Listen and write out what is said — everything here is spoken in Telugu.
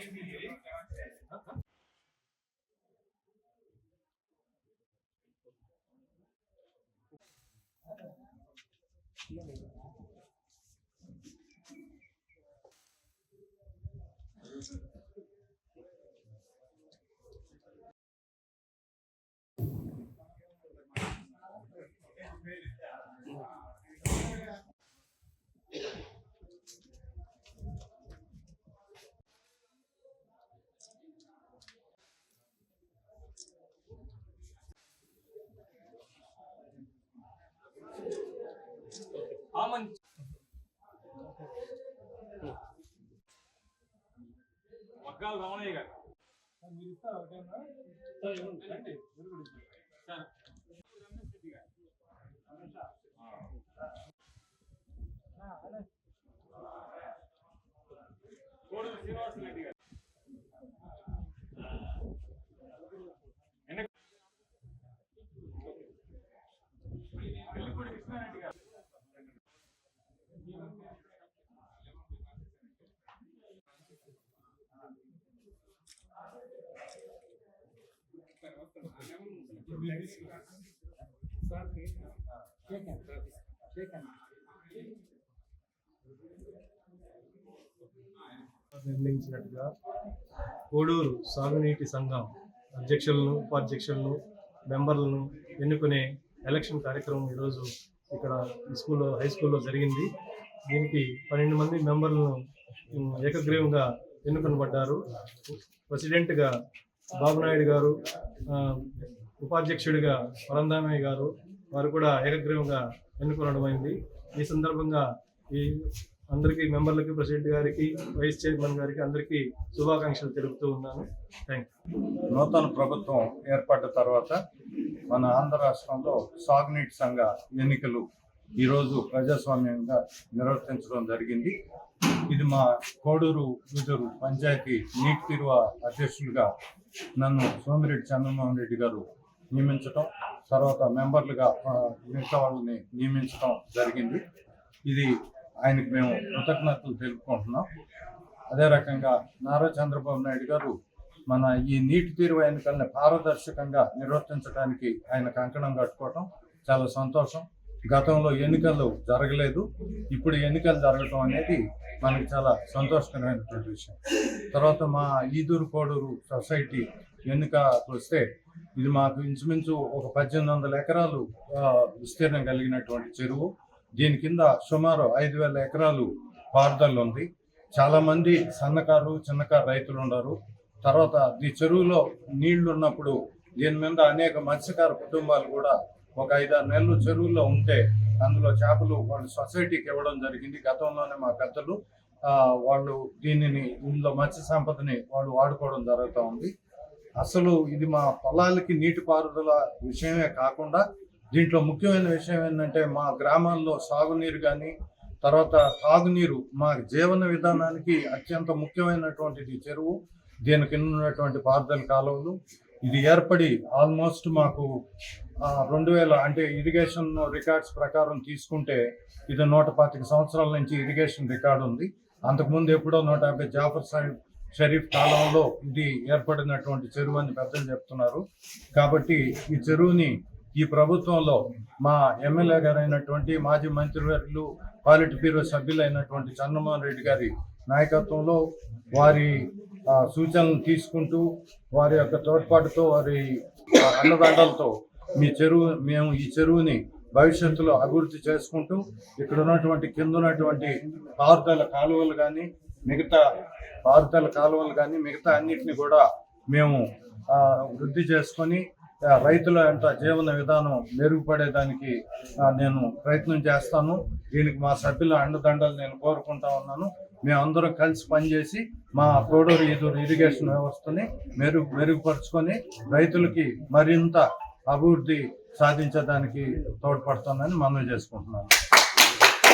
Thank you. మగ్గాల రమణయ్య గారు. కోడూరు శ్రీనివాస రెడ్డి గారు వెనక- వెల్లుపూడి కృష్ణారెడ్డి గారు నిర్ణయించినట్టుగా కోడూరు సాగునీటి సంఘం అధ్యక్షులను ఉపాధ్యక్షులను మెంబర్లను ఎన్నుకునే ఎలక్షన్ కార్యక్రమం ఈరోజు ఇక్కడ స్కూల్లో హై స్కూల్లో జరిగింది. దీనికి పన్నెండు మంది మెంబర్లను ఏకగ్రీవంగా ఎన్నుకొనబడ్డారు. ప్రెసిడెంట్గా బాబు నాయుడు గారు ఉపాధ్యక్షుడిగా పరందామయ్య గారు వారు కూడా ఏకగ్రీవంగా అయింది. ఈ సందర్భంగా ఈ అందరికీ మెంబర్లకి ప్రెసిడెంట్ గారికి వైస్ చైర్మన్ గారికి అందరికీ శుభాకాంక్షలు తెలుపుతూ ఉన్నాను. థ్యాంక్ నూతన ప్రభుత్వం ఏర్పడ్డ తర్వాత మన ఆంధ్ర రాష్ట్రంలో సాగునీటి సంఘ ఎన్నికలు ఈరోజు ప్రజాస్వామ్యంగా నిర్వర్తించడం జరిగింది. ఇది మా కోడూరు విదూరు పంచాయతీ నీటి తీరువ అధ్యక్షులుగా నన్ను సోమిరెడ్డి చంద్రమోహన్ రెడ్డి గారు నియమించటం తర్వాత మెంబర్లుగా మిగతా వాళ్ళని నియమించడం జరిగింది. ఇది ఆయనకు మేము కృతజ్ఞతలు తెలుపుకుంటున్నాం. అదే రకంగా నారా చంద్రబాబు నాయుడు గారు మన ఈ నీటి తీరువ ఎన్నికల్ని పారదర్శకంగా నిర్వర్తించడానికి ఆయన కంకణం కట్టుకోవటం చాలా సంతోషం. గతంలో ఎన్నికలు జరగలేదు. ఇప్పుడు ఎన్నికలు జరగటం అనేది మనకు చాలా సంతోషకరమైనటువంటి విషయం. తర్వాత మా ఈదూరు కోడూరు సొసైటీ ఎన్నికకు వస్తే ఇది మాకు ఇంచుమించు ఒక పద్దెనిమిది వందల ఎకరాలు విస్తీర్ణం కలిగినటువంటి చెరువు. దీని కింద సుమారు ఐదు వేల ఎకరాలు పారుదల ఉంది. చాలామంది సన్నకారు చిన్నకారు రైతులు ఉన్నారు. తర్వాత ఈ చెరువులో నీళ్ళు ఉన్నప్పుడు దీని మీద అనేక మత్స్యకార కుటుంబాలు కూడా ఒక ఐదారు నెలలు చెరువులో ఉంటే అందులో చేపలు వాళ్ళు సొసైటీకి ఇవ్వడం జరిగింది. గతంలోనే మా పెద్దలు వాళ్ళు దీనిని ఇందులో మత్స్య సంపదని వాళ్ళు వాడుకోవడం జరుగుతూ ఉంది. అసలు ఇది మా పొలాలకి నీటిపారుదల విషయమే కాకుండా దీంట్లో ముఖ్యమైన విషయం ఏంటంటే మా గ్రామాల్లో సాగునీరు కానీ తర్వాత తాగునీరు మా జీవన విధానానికి అత్యంత ముఖ్యమైనటువంటిది చెరువు. దీని కింద ఉన్నటువంటి పారుదల కాలువలు. ఇది ఏర్పడి ఆల్మోస్ట్ మాకు రెండు వేల అంటే ఇరిగేషన్ రికార్డ్స్ ప్రకారం తీసుకుంటే ఇది నూట పాతిక సంవత్సరాల నుంచి ఇరిగేషన్ రికార్డు ఉంది. అంతకుముందు ఎప్పుడో నూట యాభై జాఫర్ సాహిబ్ షరీఫ్ కాలంలో ఇది ఏర్పడినటువంటి చెరువు అని పెద్దలు చెప్తున్నారు. కాబట్టి ఈ చెరువుని ఈ ప్రభుత్వంలో మా ఎమ్మెల్యే గారు అయినటువంటి మాజీ మంత్రివర్యులు పాలిట్ బ్యూరో సభ్యులైనటువంటి చంద్రమోహన్ రెడ్డి గారి నాయకత్వంలో వారి సూచనలు తీసుకుంటూ వారి యొక్క తోడ్పాటుతో వారి అన్నదండలతో మీ చెరువు మేము ఈ చెరువుని భవిష్యత్తులో అభివృద్ధి చేసుకుంటూ ఇక్కడ ఉన్నటువంటి కింద ఉన్నటువంటి పారుదల కాలువలు కానీ మిగతా పారుదల కాలువలు కానీ మిగతా అన్నిటిని కూడా మేము వృద్ధి చేసుకొని రైతుల యొక్క జీవన విధానం మెరుగుపడేదానికి నేను ప్రయత్నం చేస్తాను. దీనికి మా సభ్యుల అండదండలు నేను కోరుకుంటా ఉన్నాను. మేమందరం కలిసి పనిచేసి మా కోడూరు ఈదూరు ఇరిగేషన్ వ్యవస్థని మెరుగు మెరుగుపరుచుకొని రైతులకి మరింత అభివృద్ధి సాధించడానికి తోడ్పడుతుందని మనవి చేసుకుంటున్నాను.